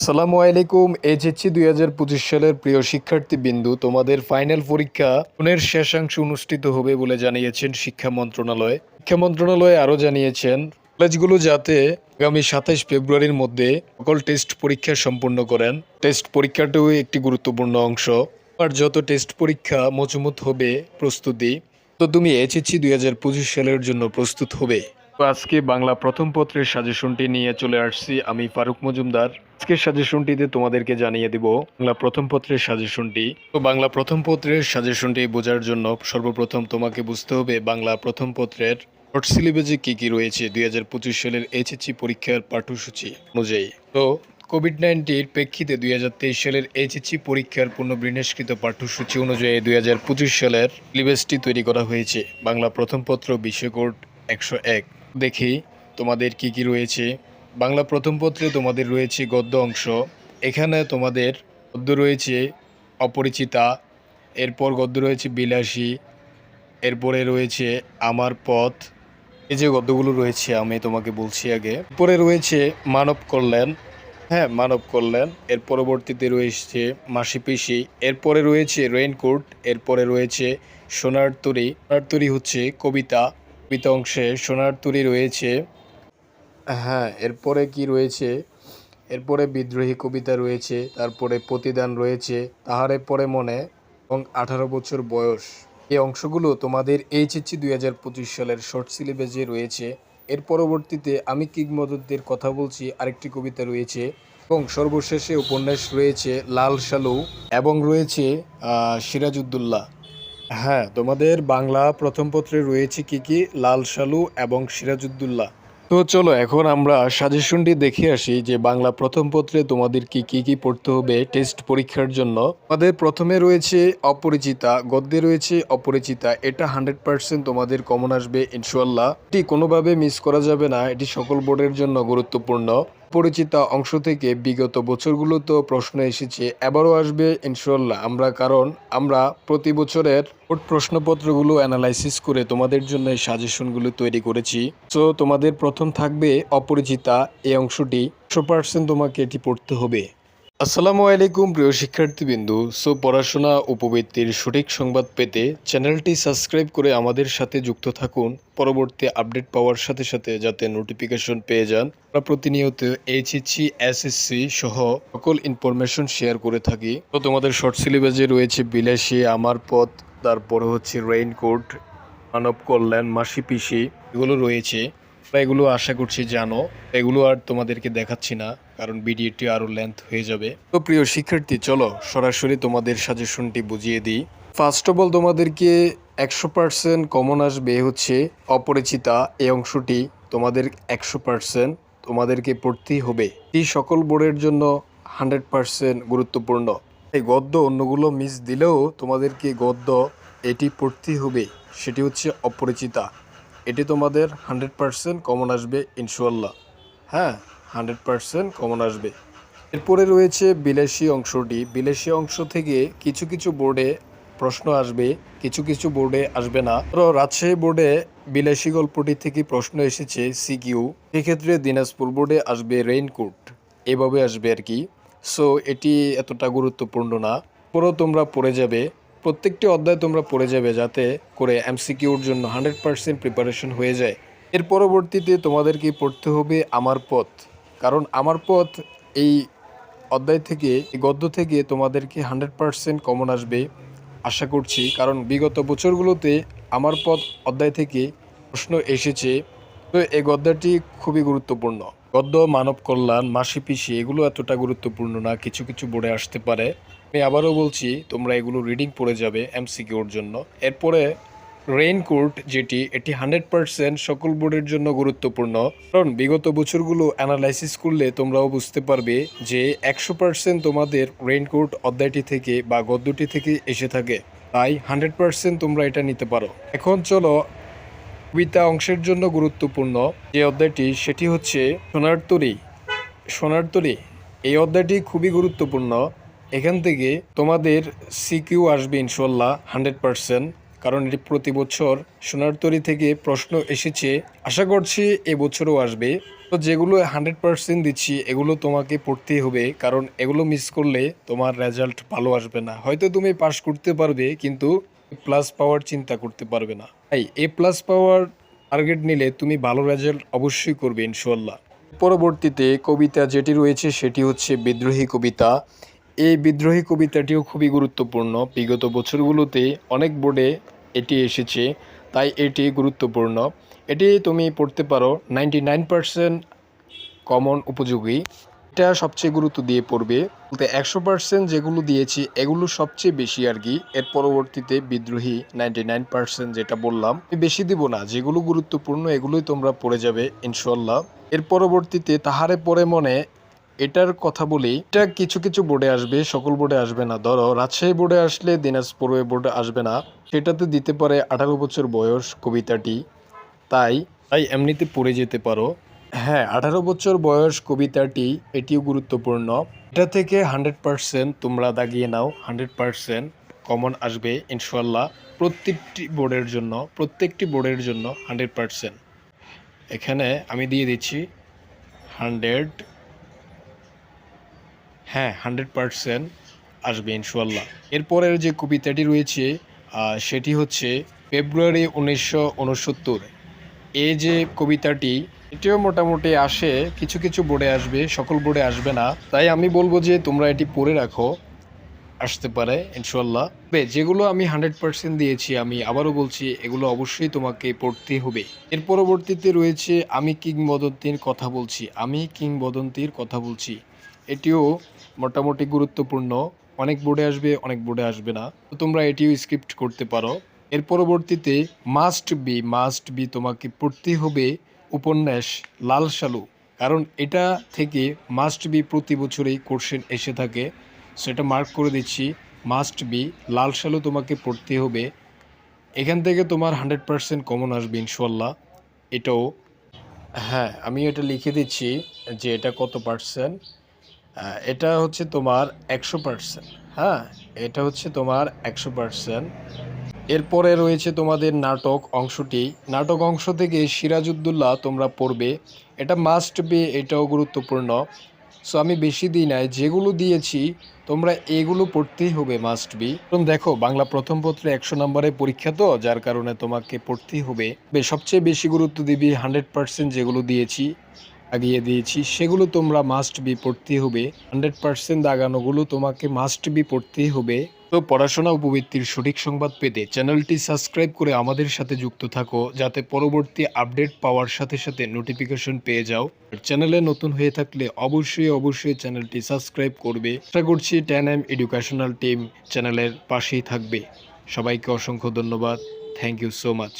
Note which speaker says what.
Speaker 1: সালামু আলাইকুম এইচএসসি দুই হাজার পঁচিশ সালের প্রিয় শিক্ষার্থী বিন্দু তোমাদের ফাইনাল পরীক্ষা জুনের শেষাংশ অনুষ্ঠিত হবে বলে জানিয়েছেন শিক্ষা মন্ত্রণালয়। শিক্ষা মন্ত্রণালয় আরও জানিয়েছেন, কলেজগুলো যাতে আগামী সাতাইশ ফেব্রুয়ারির মধ্যে সকল টেস্ট পরীক্ষা সম্পন্ন করেন। টেস্ট পরীক্ষাটাও একটি গুরুত্বপূর্ণ অংশ। আর যত টেস্ট পরীক্ষা মজুমত হবে, প্রস্তুতি তো তুমি এইচএসসি দুই হাজার পঁচিশ সালের জন্য প্রস্তুত হবে। আজকে বাংলা প্রথম পত্রের সাজেশনটি নিয়ে চলে আসছি আমি ফারুক মজুমদার। আজকের সাজেশনটিতে তোমাদেরকে জানিয়ে দিব বাংলা প্রথম পত্রের সাজেশনটি। তো বাংলা প্রথম পত্রের সাজেশনটি বোঝার জন্য সর্বপ্রথম তোমাকে বুঝতে হবে বাংলা প্রথম পত্রের শর্ট সিলেবাসে কী কী রয়েছে দুই হাজার পঁচিশ সালের এইচএসসি পরীক্ষার পাঠ্যসূচি অনুযায়ী। তো কোভিড নাইন্টির প্রেক্ষিতে দুই হাজার তেইশ সালের এইচএসসি পরীক্ষার পুনর্বিন্যাসকৃত পাঠ্যসূচি অনুযায়ী দুই হাজার পঁচিশ সালের সিলেবাসটি তৈরি করা হয়েছে। বাংলা প্রথম পত্র বিশ্বকোড একশো এক। দেখি তোমাদের কি কি রয়েছে। বাংলা প্রথম পত্রে তোমাদের রয়েছে গদ্য অংশ। এখানে তোমাদের গদ্য রয়েছে অপরিচিতা, এরপর গদ্য রয়েছে বিলাসী, এরপরে রয়েছে আমার পথ। এই যে গদ্যগুলো রয়েছে, আমি তোমাকে বলছি আগে। এরপরে রয়েছে মানব কল্যাণ। হ্যাঁ মানব কল্যাণ। এর পরবর্তীতে রয়েছে মাসি পিসি। এরপরে রয়েছে রেইনকোট। এরপরে রয়েছে সোনার তরী। সোনার তরী হচ্ছে কবিতা। কবিতা অংশে সোনার তরী রয়েছে। হ্যাঁ এরপরে কি রয়েছে? এরপরে বিদ্রোহী কবিতা রয়েছে, তারপরে প্রতিদান রয়েছে, তাহারে পরে মনে এবং আঠারো বছর বয়স। এই অংশগুলো তোমাদের এইচএসসি দুই হাজার পঁচিশ সালের শর্ট সিলেবাসে রয়েছে। এর পরবর্তীতে আমি কিংবদন্তের কথা বলছি, আরেকটি কবিতা রয়েছে এবং সর্বশেষে উপন্যাস রয়েছে লাল সালু এবং রয়েছে সিরাজউদ্দৌলা। হ্যাঁ তোমাদের বাংলা প্রথম পত্রে রয়েছে কি কি? লাল সালু এবং সিরাজউদ্দৌলা। তো চলো, এখন আমরা সাজেশনটি দেখে আসি যে বাংলা প্রথম পত্রে তোমাদের কি কি কি পড়তে হবে টেস্ট পরীক্ষার জন্য। আমাদের প্রথমে রয়েছে অপরিচিতা, গদ্যে রয়েছে অপরিচিতা। এটা হান্ড্রেড পার্সেন্ট তোমাদের কমন আসবে ইনশাল্লাহ এটি কোনোভাবে মিস করা যাবে না, এটি সকল বোর্ডের জন্য গুরুত্বপূর্ণ। পরিচিতা অংশ থেকে বিগত বছরগুলোতেও প্রশ্ন এসেছে, এবারও আসবে ইনশাল্লাহ আমরা, কারণ আমরা প্রতি বছরের প্রশ্নপত্রগুলো অ্যানালাইসিস করে তোমাদের জন্য এই সাজেশনগুলো তৈরি করেছি। তো তোমাদের প্রথম থাকবে অপরিচিতা, এই অংশটি, একশো পার্সেন্ট তোমাকে এটি পড়তে হবে। আসসালামু আলাইকুম, প্রিয় শিক্ষার্থীবৃন্দু। সো, পড়াশোনা উপবৃত্তির সঠিক সংবাদ পেতে চ্যানেলটি সাবস্ক্রাইব করে আমাদের সাথে যুক্ত থাকুন। পরবর্তী আপডেট পাওয়ার সাথে সাথে যাতে নোটিফিকেশন পেয়ে যান, আমরা প্রতিনিয়ত এইচএসসি এসএসসি সহ সকল ইনফরমেশন শেয়ার করে থাকি। তো, তোমাদের শর্ট সিলেবাসে রয়েছে বিলাসী, আমার পথ, তারপরে হচ্ছে রেইনকোট, মানব কল্যাণ মাসি পিসি এগুলো রয়েছে। এগুলো আশা করছি জানো, এগুলো আর তোমাদেরকে দেখাচ্ছি না, কারণ ভিডিওটি আরও লেন্থ হয়ে যাবে। তো প্রিয় শিক্ষার্থী, চলো সরাসরি তোমাদের সাজেশনটি বুঝিয়ে দিই। ফার্স্ট অফ অল তোমাদেরকে একশো পার্সেন্ট কমন আসবে হচ্ছে অপরিচিতা, এই অংশটি তোমাদের একশো পার্সেন্ট তোমাদেরকে পড়তেই হবে। এই সকল বোর্ডের জন্য হান্ড্রেড পার্সেন্ট গুরুত্বপূর্ণ। এই গদ্য অন্যগুলো মিস দিলেও তোমাদেরকে গদ্য এটি পড়তেই হবে, সেটি হচ্ছে অপরিচিতা। এটি তোমাদের হান্ড্রেড পার্সেন্ট কমন আসবে ইনশাল্লাহ হ্যাঁ হান্ড্রেড পার্সেন্ট কমন আসবে। এরপরে রয়েছে বিলাসী অংশটি। বিলাসী অংশ থেকে কিছু কিছু বোর্ডে প্রশ্ন আসবে, কিছু কিছু বোর্ডে আসবে না। ধরো, রাজশাহী বোর্ডে বিলাসী গল্পটি থেকে প্রশ্ন এসেছে, সিকিউ। সেক্ষেত্রে দিনাজপুর বোর্ডে আসবে রেইনকোট। এভাবে আসবে আর কি। সো এটি এতটা গুরুত্বপূর্ণ না। পুরো তোমরা পড়ে যাবে। প্রত্যেকটি অধ্যায় তোমরা পড়ে যাবে যাতে করে এমসিকিউর জন্য হান্ড্রেড পার্সেন্ট প্রিপারেশন হয়ে যায়। এর পরবর্তীতে তোমাদেরকে পড়তে হবে আমার পথ। কারণ আমার পথ এই অধ্যায় থেকে, এই গদ্য থেকে তোমাদেরকে হান্ড্রেড পার্সেন্ট কমন আসবে, আশা করছি। কারণ বিগত বছরগুলোতে আমার পথ অধ্যায় থেকে প্রশ্ন এসেছে। তো এই গদ্যটি খুবই গুরুত্বপূর্ণ। গদ্য মানব কল্যাণ মাসি পিসি এগুলো এতটা গুরুত্বপূর্ণ না, কিছু কিছু বোর্ডে আসতে পারে। আমি আবারও বলছি, তোমরা এগুলো রিডিং পড়ে যাবে এমসিকিউর জন্য। এরপরে রেইনকোট যেটি, এটি হান্ড্রেড পার্সেন্ট সকল বোর্ডের জন্য গুরুত্বপূর্ণ। কারণ বিগত বছরগুলো অ্যানালাইসিস করলে তোমরাও বুঝতে পারবে যে একশো পার্সেন্ট তোমাদের রেইনকোট অধ্যায়টি থেকে বা গদ্যটি থেকে এসে থাকে। তাই হান্ড্রেড পার্সেন্ট তোমরা এটা নিতে পারো। এখন চলো কবিতা অংশের জন্য গুরুত্বপূর্ণ যে অধ্যায়টি, সেটি হচ্ছে সোনার তরী। সোনার তরী, এই অধ্যায়টি খুবই গুরুত্বপূর্ণ। এখান থেকে তোমাদের সিকিউ আসবে ইনশাল্লাহ হান্ড্রেড পার্সেন্ট, কারণ এটি প্রতি বছর সোনার তরী থেকে প্রশ্ন এসেছে। আশা করছি এবছরও আসবে। তো যেগুলো হান্ড্রেড পার্সেন্ট দিচ্ছি, এগুলো তোমাকে পড়তেই হবে, কারণ এগুলো মিস করলে তোমার রেজাল্ট ভালো আসবে না। হয়তো তুমি পাস করতে পারবে, কিন্তু প্লাস পাওয়ার চিন্তা করতে পারবে না। তাই এ প্লাস পাওয়ার টার্গেট নিলে তুমি ভালো রেজাল্ট অবশ্যই করবে ইনশাল্লাহ পরবর্তীতে কবিতা যেটি রয়েছে, সেটি হচ্ছে বিদ্রোহী কবিতা। এই বিদ্রোহী কবিতাটিও খুবই গুরুত্বপূর্ণ। বিগত বছরগুলোতে অনেক বোর্ডে এটি এসেছে, তাই এটি গুরুত্বপূর্ণ। এটি তুমি পড়তে পারো, নাইনটি নাইন পার্সেন্ট কমন উপযোগী। এটা সবচেয়ে গুরুত্ব দিয়ে পড়বে। বলতে একশো পার্সেন্ট যেগুলো দিয়েছি, এগুলো সবচেয়ে বেশি আর কি। এর পরবর্তীতে বিদ্রোহী নাইনটি নাইন পার্সেন্ট যেটা বললাম, আমি বেশি দিব না। যেগুলো গুরুত্বপূর্ণ, এগুলোই তোমরা পড়ে যাবে ইনশাল্লাহ এর পরবর্তীতে তাহারে পরে মনে এটার কথা বলি এটা কিছু কিছু বোর্ডে আসবে সকল বোর্ডে আসবে না। ধরো রাজশাহী বোর্ডে আসলে দিনাজপুর বোর্ডে আসবে না। সেটাতে দিতে পারে আঠারো বছর বয়স কবিতাটি। তাই তাই এমনিতে পড়ে যেতে পারো। হ্যাঁ আঠারো বছর বয়স কবিতাটি এটিও গুরুত্বপূর্ণ। এটা থেকে হান্ড্রেড পার্সেন্ট তোমরা দাগিয়ে নাও হান্ড্রেড পার্সেন্ট কমন আসবে ইনশাল্লাহ প্রত্যেকটি বোর্ডের জন্য প্রত্যেকটি বোর্ডের জন্য হান্ড্রেড পার্সেন্ট। এখানে আমি দিয়ে দিচ্ছি হান্ড্রেড হ্যাঁ হান্ড্রেড পার্সেন্ট আসবে ইনশাল্লাহ এরপরের যে কবিতাটি রয়েছে সেটি হচ্ছে ফেব্রুয়ারি উনিশশো উনসত্তর। এই যে কবিতাটি, এটিও মোটামুটি আসে, কিছু কিছু বোর্ডে আসবে, সকল বোর্ডে আসবে না। তাই আমি বলব যে তোমরা এটি পড়ে রাখো, আসতে পারে ইনশাল্লাহ যেগুলো আমি হান্ড্রেড পার্সেন্ট দিয়েছি, আমি আবারও বলছি, এগুলো অবশ্যই তোমাকে পড়তে হবে। এর পরবর্তীতে রয়েছে, আমি কিংবদন্তির কথা বলছি, আমি কিংবদন্তির কথা বলছি। এটিও মোটামুটি গুরুত্বপূর্ণ। অনেক বোর্ডে আসবে, অনেক বোর্ডে আসবে না। তো তোমরা এটিও স্ক্রিপ্ট করতে পারো। এর পরবর্তীতে মাস্ট বি মাস্ট বি তোমাকে পড়তে হবে উপন্যাস লাল সালু কারণ এটা থেকে মাস্ট বি প্রতি বছরেই কোশ্চেন এসে থাকে। সেটা মার্ক করে দিচ্ছি মাস্ট বি লাল সালু তোমাকে পড়তে হবে। এখান থেকে তোমার হান্ড্রেড পার্সেন্ট কমন আসবে ইনশাল্লাহ এটাও। হ্যাঁ আমি এটা লিখে দিচ্ছি যে এটা কত পার্সেন্ট এটা হচ্ছে তোমার একশো পার্সেন্ট হ্যাঁ? এটা হচ্ছে তোমার একশো পার্সেন্ট এরপরে রয়েছে তোমাদের নাটক অংশটি। নাটক অংশ থেকে সিরাজউদ্দৌলা তোমরা পড়বে। এটা মাস্ট বি এটাও গুরুত্বপূর্ণ। সো আমি বেশি দিই নাই, যেগুলো দিয়েছি, তোমরা এগুলো পড়তেই হবে মাস্ট বি কারণ দেখো, বাংলা প্রথম পত্রে একশো নম্বরের পরীক্ষা তো, যার কারণে তোমাকে পড়তেই হবে। সবচেয়ে বেশি গুরুত্ব দিবি হান্ড্রেড পার্সেন্ট যেগুলো দিয়েছি। আগিয়ে দিয়েছি, সেগুলো তোমরা মাস্ট বি পড়তেই হবে। হান্ড্রেড পার্সেন্ট দাগানোগুলো তোমাকে মাস্ট বি পড়তেই হবে। তো পড়াশোনা উপবৃত্তির সঠিক সংবাদ পেতে চ্যানেলটি সাবস্ক্রাইব করে আমাদের সাথে যুক্ত থাকো, যাতে পরবর্তী আপডেট পাওয়ার সাথে সাথে নোটিফিকেশন পেয়ে যাও। চ্যানেলে নতুন হয়ে থাকলে অবশ্যই অবশ্যই চ্যানেলটি সাবস্ক্রাইব করবে। আশা করছি টেন এম এডুকেশনাল টিম চ্যানেলের পাশেই থাকবে। সবাইকে অসংখ্য ধন্যবাদ। Thank you so much